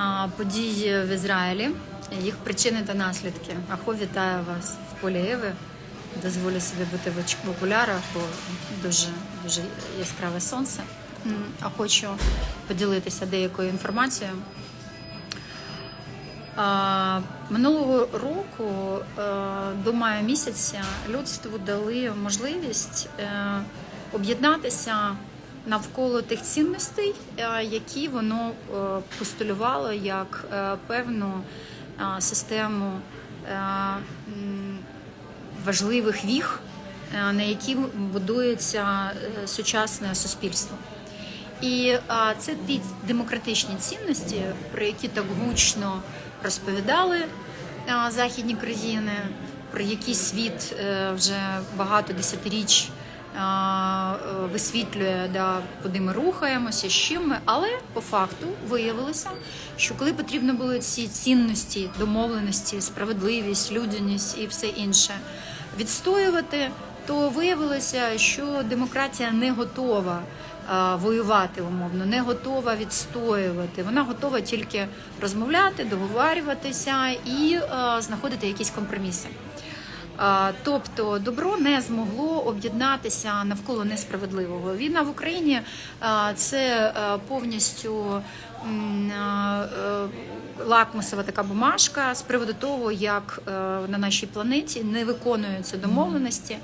а, подій в Ізраїлі, їх причини та наслідки. Ахо вітаю вас в полі Еви. Дозволю собі бути в окулярах, бо дуже дуже яскраве сонце. А хочу поділитися деякою інформацією. Минулого року е, до мая місяця людству дали можливість е, об'єднатися навколо тих цінностей, е, які воно е, постулювало як е, певну систему важливих віг, на які будується сучасне суспільство. І це ті демократичні цінності, про які так гучно розповідали західні країни, про які світ вже багато десятиріч висвітлює, да, куди ми рухаємося, з чим ми. Але по факту виявилося, що коли потрібно було ці цінності, домовленості, справедливість, людяність і все інше відстоювати, то виявилося, що демократія не готова воювати умовно, не готова відстоювати. Вона готова тільки розмовляти, договарюватися і знаходити якісь компроміси. Тобто добро не змогло об'єднатися навколо несправедливого. Війна в Україні це повністю м, а, е, лакмусова така бумажка з приводу того, як е, на нашій планеті не виконуються домовленості,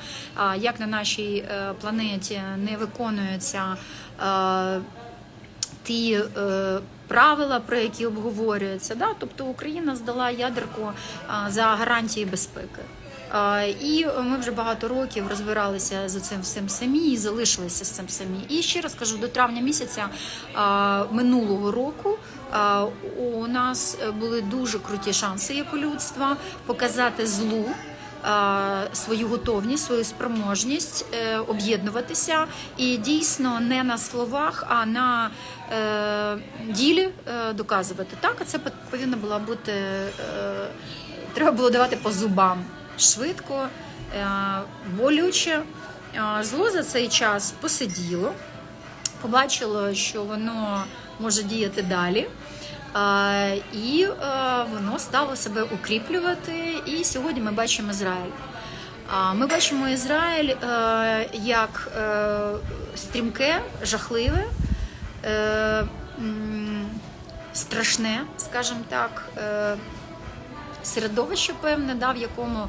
як на нашій е, планеті не виконуються. е, ті е, правила, про які обговорюються. Да? Тобто Україна здала ядерку за гарантії безпеки. І ми вже багато років розбиралися з цим всім самі і залишилися з цим самі. І ще раз кажу, до травня місяця минулого року у нас були дуже круті шанси як у людства показати злу свою готовність, свою спроможність е, об'єднуватися і дійсно не на словах, а на е, ділі е, доказувати. Так, це повинна була бути треба було давати по зубам швидко, е, болюче. Е, Зло за цей час посиділо, побачило, що воно може діяти далі. І е, воно стало себе укріплювати. І сьогодні ми бачимо Ізраїль. Ми бачимо Ізраїль як стрімке, жахливе, страшне, скажімо так, середовище певне, да, в якому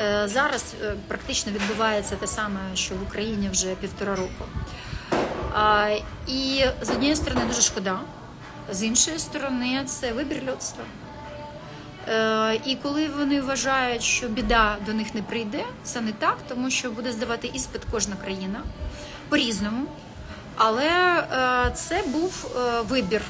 е, зараз е, практично відбувається те саме, що в Україні вже півтора року. А, І з однієї сторони дуже шкода, з іншої сторони, це вибір людства. Е, І коли вони вважають, що біда до них не прийде, це не так, тому що буде здавати іспит кожна країна по-різному. Але е, це був е, вибір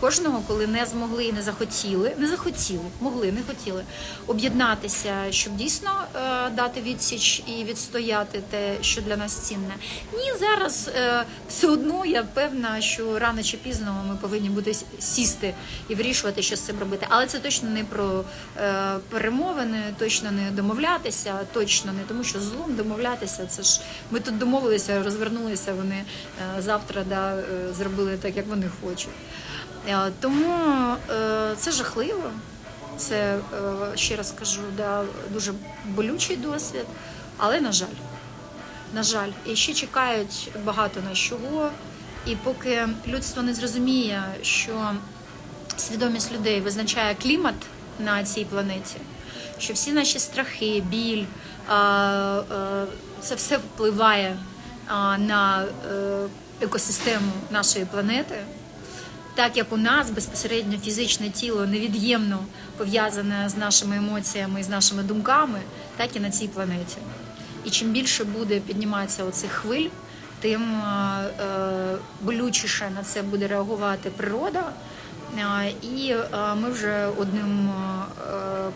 кожного, коли не змогли і не захотіли, не захотіли, могли, не хотіли об'єднатися, щоб дійсно е, дати відсіч і відстояти те, що для нас цінне. Ні, зараз е, все одно я певна, що рано чи пізно ми повинні бути сісти і вирішувати, що з цим робити. Але це точно не про е, перемовини, точно не домовлятися, точно не тому, що злом домовлятися. Це ж ми тут домовилися, розвернулися. Вони е, завтра да, е, зробили так, як вони хочуть. Е, Тому е, це жахливо. Це е, ще раз кажу, да, дуже болючий досвід, але на жаль, на жаль, і ще чекають багато на чого. І поки людство не зрозуміє, що свідомість людей визначає клімат на цій планеті, що всі наші страхи, біль, це все впливає на екосистему нашої планети. Так як у нас безпосередньо фізичне тіло невід'ємно пов'язане з нашими емоціями і з нашими думками, так і на цій планеті. І чим більше буде підніматися оцих хвиль, тим е, е, болючіше на це буде реагувати природа. І ми вже одним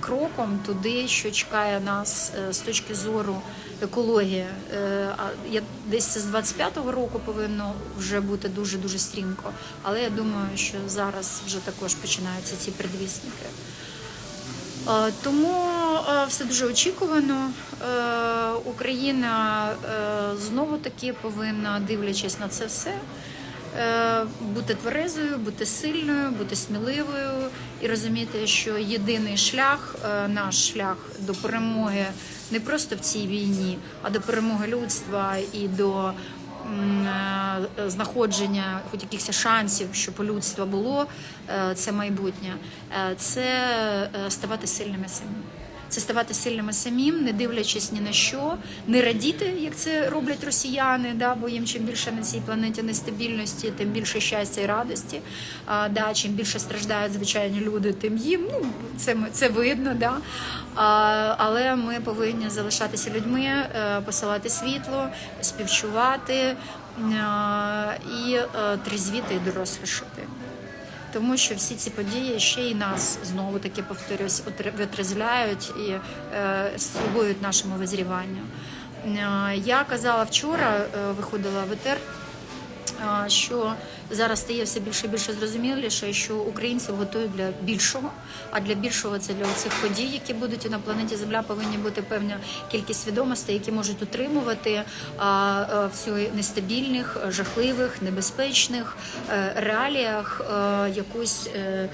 кроком туди, що чекає нас е, з точки зору екології. Е, я десь з 25-го року повинно вже бути дуже дуже стрімко. Але я думаю, що зараз вже також починаються ці предвісники. Тому все дуже очікувано. Е, Україна знову таки повинна, дивлячись на це все, бути тверезою, бути сильною, бути сміливою і розуміти, що єдиний шлях, е, наш шлях до перемоги не просто в цій війні, а до перемоги людства і до е, знаходження хоч якихось шансів, щоб у людства було е, це майбутнє, е, це е, ставати сильними самі. Це ставати сильними самим, не дивлячись ні на що, не радіти, як це роблять росіяни, да, бо їм чим більше на цій планеті нестабільності, тим більше щастя і радості. А, да, чим більше страждають звичайні люди, тим їм ну, це, це видно. Да. А, але ми повинні залишатися людьми, е, посилати світло, співчувати і е, трізвіти і дорослішати. Тому що всі ці події ще й нас знову таки повторюсь, витрезвляють і е, слугують нашому визріванню. Е, я казала вчора, е, виходила в етер, що зараз стає все більше і більше зрозуміліше, що українців готують для більшого. А для більшого це для цих подій, які будуть на планеті Земля, повинні бути певна кількість свідомостей, які можуть утримувати а, а, в цих нестабільних, жахливих, небезпечних е, реаліях е, якусь е,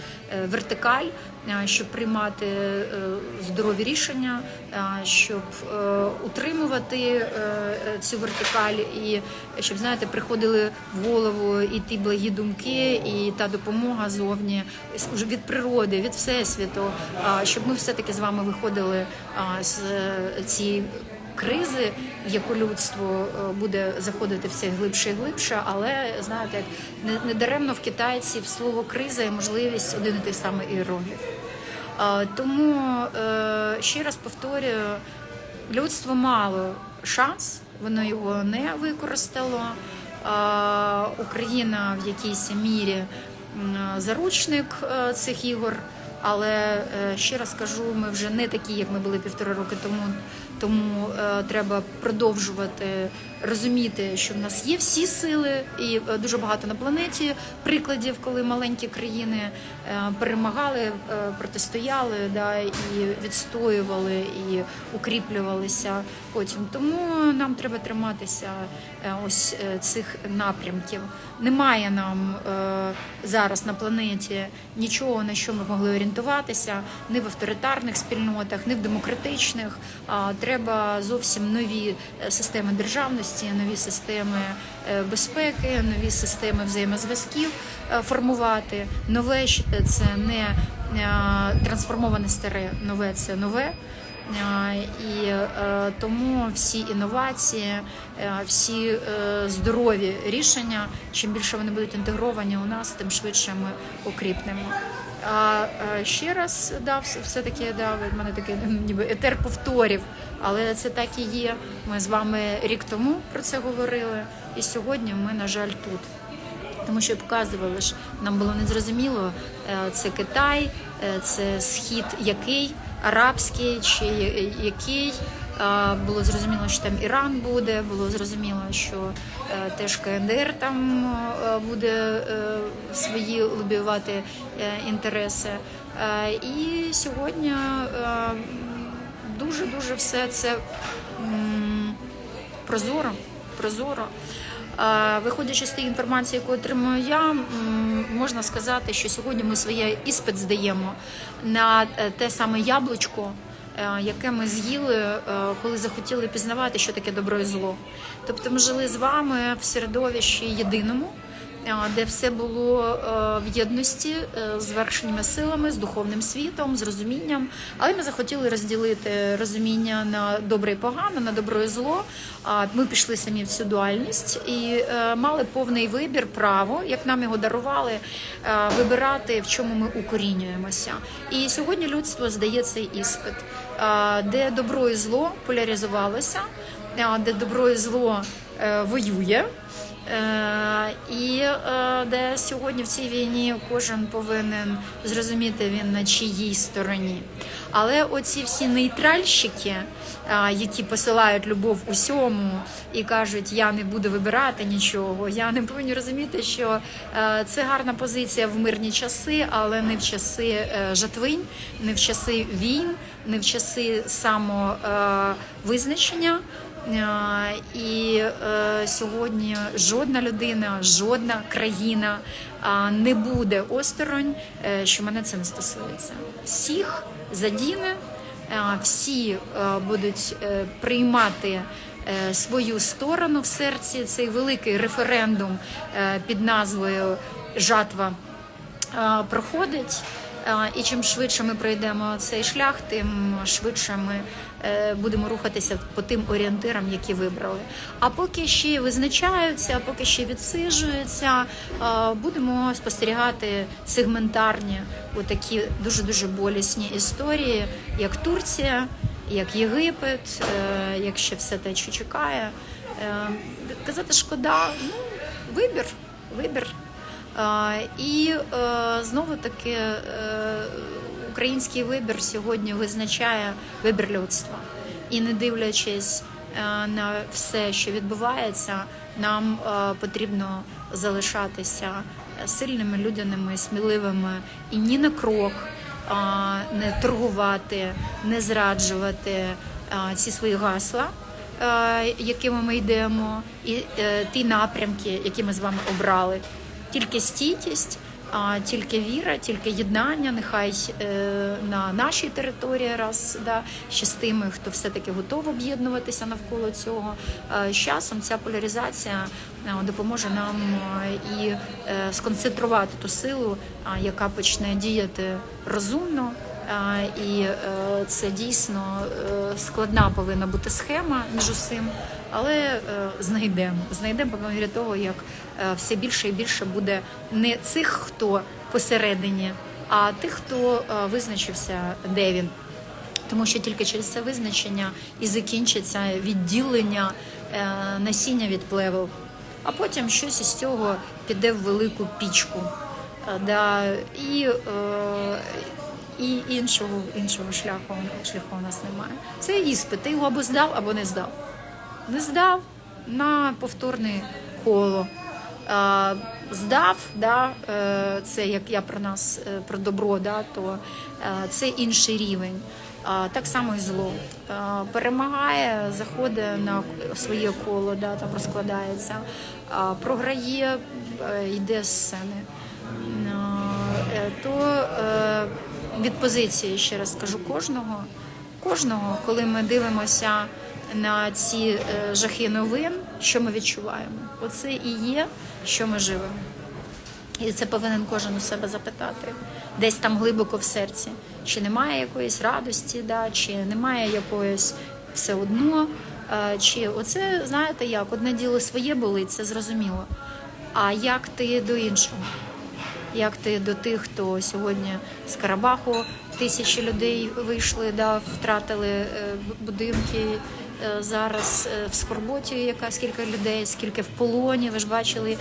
вертикаль, щоб приймати е, здорові рішення, е, щоб е, утримувати е, е, цю вертикаль, і щоб знаєте, приходили в голову і ті благі думки, і та допомога зовні уже від природи, від всесвіту, щоб ми все таки з вами виходили з е, цієї кризи, яку людство е, буде заходити все глибше і глибше, але знаєте, як не, не даремно в китайців слово криза і можливість один і той самий іерогліф. Тому е, ще раз повторюю, людство мало шанс, воно його не використало. Україна в якійсь мірі заручник е, цих ігор. Але ще раз кажу, ми вже не такі, як ми були півтора роки тому. Тому е, треба продовжувати розуміти, що в нас є всі сили, і е, дуже багато на планеті прикладів, коли маленькі країни е, перемагали, е, протистояли, да, і відстоювали, і укріплювалися потім. Тому нам треба триматися ось цих напрямків. Немає нам зараз на планеті нічого, на що ми могли орієнтуватися, ні в авторитарних спільнотах, ні в демократичних. А треба зовсім нові системи державності, нові системи е, безпеки, нові системи взаємозв'язків е, формувати. Нове щ- це не е, трансформоване старе, нове це нове. І тому всі інновації, всі здорові рішення, чим більше вони будуть інтегровані у нас, тим швидше ми окріпнемо. А е, ще раз да, все- все-таки да, від мене такий ніби етер повторів, але це так і є. Ми з вами рік тому про це говорили, і сьогодні ми, на жаль, тут. Тому що показували ж, нам було незрозуміло, е, це Китай, е, це схід який, арабський чи який. Було зрозуміло, що там Іран буде, було зрозуміло, що е, теж КНДР там е, буде е, свої лобіювати інтереси. І сьогодні дуже дуже все це прозоро. прозоро. Виходячи з тієї інформації, яку отримую я, можна сказати, що сьогодні ми своє іспит здаємо на те саме яблучко, яке ми з'їли, е, коли захотіли пізнавати, що таке добро і зло. Тобто ми жили з вами в середовищі єдиному. е, Де все було е, в єдності е, з вершніми силами, з духовним світом, з розумінням. Але ми захотіли розділити розуміння на добре і погано, на добро і зло. Ми пішли самі в цю дуальність і е, мали повний вибір, право, як нам його дарували, е, вибирати, в чому ми укорінюємося. І сьогодні людство здає цей іспит, е, де добро і зло поляризувалося, е, де добро і зло е, воює. Е, І е, де сьогодні в цій війні кожен повинен зрозуміти він на чиїй стороні. Але оці всі нейтральщики, е, які посилають любов усьому і кажуть, я не буду вибирати нічого, я не повинні розуміти, що е, це гарна позиція в мирні часи, але не в часи е, жатвинь, не в часи війн, не в часи самовизначення. Е, І е, сьогодні жодна людина, жодна країна не буде осторонь, е, що мене це не стосується. Всіх задіне, е, всі е, будуть е, приймати е, свою сторону в серці. Цей великий референдум е, під назвою Жатва е, проходить. І чим швидше ми пройдемо цей шлях, тим швидше ми е, будемо рухатися по тим орієнтирам, які вибрали. А поки ще визначаються, поки ще відсиджуються, е, будемо спостерігати сегментарні, отакі дуже дуже болісні історії, як Турція, як Єгипет, е, як ще все те, що чекає. Казати шкода, ну вибір, вибір. І е, знову таки е, український вибір сьогодні визначає вибір людства. І не дивлячись е, на все, що відбувається, нам потрібно залишатися сильними, людяними, сміливими і ні на крок не торгувати, не зраджувати ці свої гасла якими ми йдемо, і ті напрямки, які ми з вами обрали. Тільки стійкість, а тільки віра, тільки єднання. Нехай е, на нашій території раз да, ще з тими, хто все-таки готов об'єднуватися навколо цього. Е, з часом ця поляризація е, допоможе нам і сконцентрувати ту силу, яка почне діяти розумно. І е, це дійсно е, складна повинна бути схема між усім, але е, знайдемо. Знайдемо по мірі того, як все більше і більше буде не цих, хто посередині, а тих, хто визначився, де він. Тому що тільки через це визначення і закінчиться відділення насіння від плевел, а потім щось із цього піде в велику пічку. Да, і, і іншого, іншого шляху, шляху у нас немає. Це іспит. Ти його або здав, або не здав. Не здав на повторне коло. Здав, да, е, це як я про нас, е, про добро, да, то е, це інший рівень. Так само і зло. Перемагає, заходить на своє коло, да, там розкладається, програє, йде з сцени. То від позиції, ще раз скажу, кожного, кожного, коли ми дивимося на ці е, жахи новин, що ми відчуваємо? Оце і є, що ми живемо. І це повинен кожен у себе запитати, десь там глибоко в серці, чи немає якоїсь радості, да, чи немає якоїсь все одно. е, Чи оце знаєте як? Одне діло своє болить, це зрозуміло. А як ти до іншого? Як ти до тих, хто сьогодні з Карабаху тисячі людей вийшли, да, втратили е, будинки. Е, Зараз е, в Скорботі яка скільки людей, скільки в полоні. Ви ж бачили,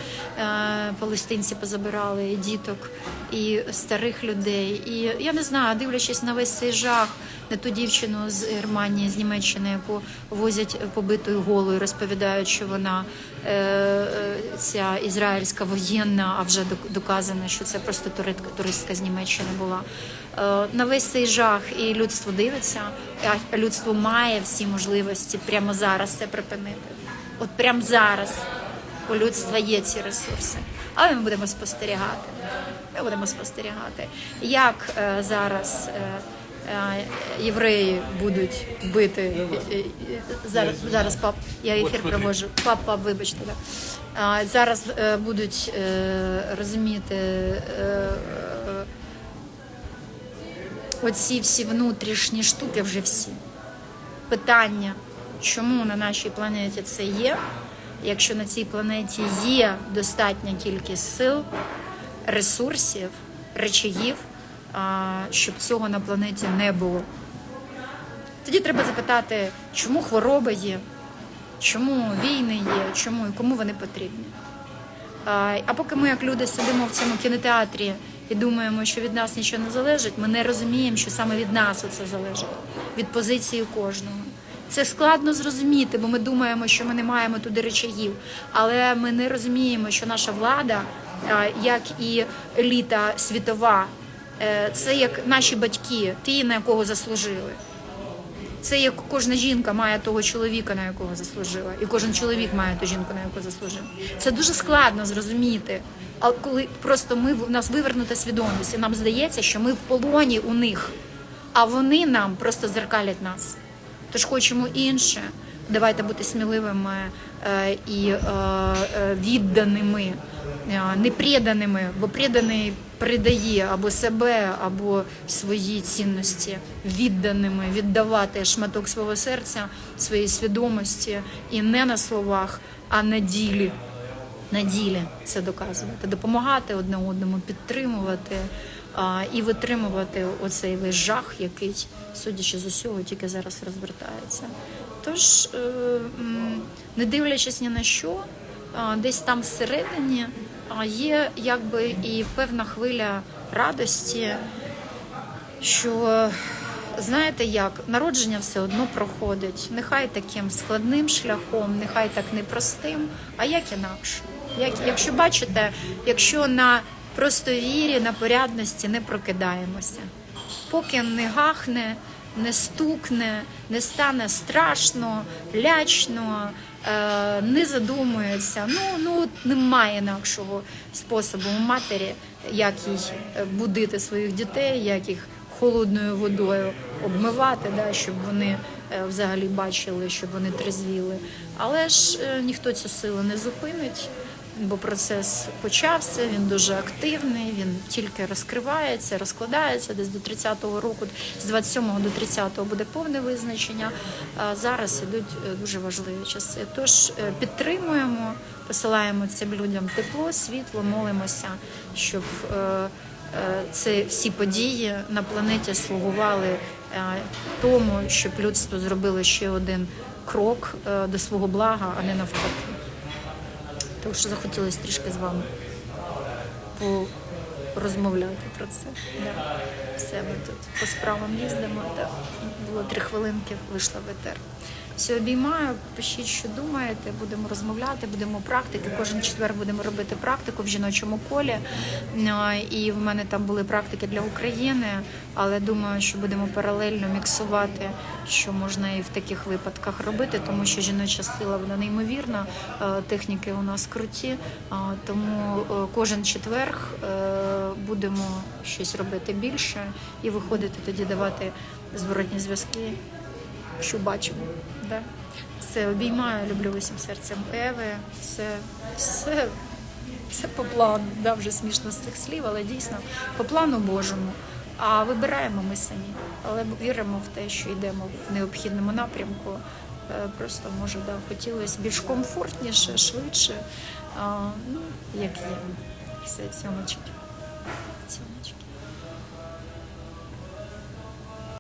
палестинці позабирали і діток і старих людей. І я не знаю, дивлячись на весь цей жах, ту дівчину з Германії, з Німеччини, яку возять побитою голою, розповідають, що вона е, е, ця ізраїльська воєнна, а вже доказано, що це просто туристка, з Німеччини була. Е, На весь цей жах і людство дивиться, а людство має всі можливості прямо зараз це припинити. От прямо зараз у людства є ці ресурси. Але ми будемо спостерігати. Ми будемо спостерігати, як е, зараз е, євреї будуть бити. е, е, Зараз, зараз пап, я ефір проводжу. Пап, пап, вибачте. Да. Зараз е, будуть е, розуміти. е, е, Оці всі внутрішні штуки вже всі. Питання, чому на нашій планеті це є, якщо на цій планеті є достатня кількість сил, ресурсів, речаїв, щоб цього на планеті не було. Тоді треба запитати, чому хвороби є, чому війни є, чому і кому вони потрібні. А поки ми, як люди, сидимо в цьому кінотеатрі і думаємо, що від нас нічого не залежить, ми не розуміємо, що саме від нас це залежить, від позиції кожного. Це складно зрозуміти, бо ми думаємо, що ми не маємо туди речаїв, але ми не розуміємо, що наша влада, як і еліта світова, це як наші батьки, ті, на якого заслужили. Це як кожна жінка має того чоловіка, на якого заслужила, і кожен чоловік має ту жінку, на яку заслужив. Це дуже складно зрозуміти. А коли просто ми в нас вивернута свідомість, і нам здається, що ми в полоні у них, а вони нам просто зеркалять нас. Тож хочемо інше. Давайте бути сміливими е, і е, е, відданими, е, не преданими, бо преданий придає або себе, або свої цінності, відданими, віддавати шматок свого серця, своєї свідомості і не на словах, а на ділі. На ділі це доказувати, допомагати одне одному, підтримувати а, і витримувати оцей весь жах, який, судячи з усього, тільки зараз розвертається. Тож, е, не дивлячись ні на що, десь там всередині а, є якби і певна хвиля радості, що знаєте як, народження все одно проходить. Нехай таким складним шляхом, нехай так непростим, а як інакше. Як, якщо бачите, якщо на просто вірі, на порядності не прокидаємося, поки не гахне, не стукне, не стане страшно, лячно, е, не задумується. Ну, ну немає інакшого способу у матері, як їй е, будити своїх дітей, як їх холодною водою обмивати, да, щоб вони е, взагалі бачили, щоб вони трезвіли. Але ж ніхто цю силу не зупинить. Бо процес почався, він дуже активний, він тільки розкривається, розкладається десь до 30-го року, з 27-го до 30-го буде повне визначення. Зараз ідуть е, дуже важливі часи. Тож е, підтримуємо, посилаємо цим людям тепло, світло, молимося, щоб е, це всі події на планеті слугували тому, щоб людство зробило ще один крок до свого блага, а не навпаки. Тому що захотілося трішки з вами порозмовляти про це. Да. Все, ми тут по справам їздимо. Да. Було три хвилинки, вийшла в етер. Все обіймаю, пишіть, що думаєте, будемо розмовляти, будемо практики. Кожен четвер будемо робити практику в жіночому колі. І в мене там були практики для України, але думаю, що будемо паралельно міксувати, що можна і в таких випадках робити, тому що жіноча сила вона неймовірна, е, техніки у нас круті. Тому е, кожен четверг е, будемо щось робити більше і виходити тоді давати зворотні зв'язки що бачимо. Да? Все обіймаю, люблю усім серцем Еви, все, все, все по плану. Да, вже смішно з цих слів, але дійсно по плану Божому. А вибираємо ми самі, але віримо в те, що йдемо в необхідному напрямку. Е, Просто може да, хотілося більш комфортніше, швидше. А, ну, як є. Все, цьомочки. Цьомочки.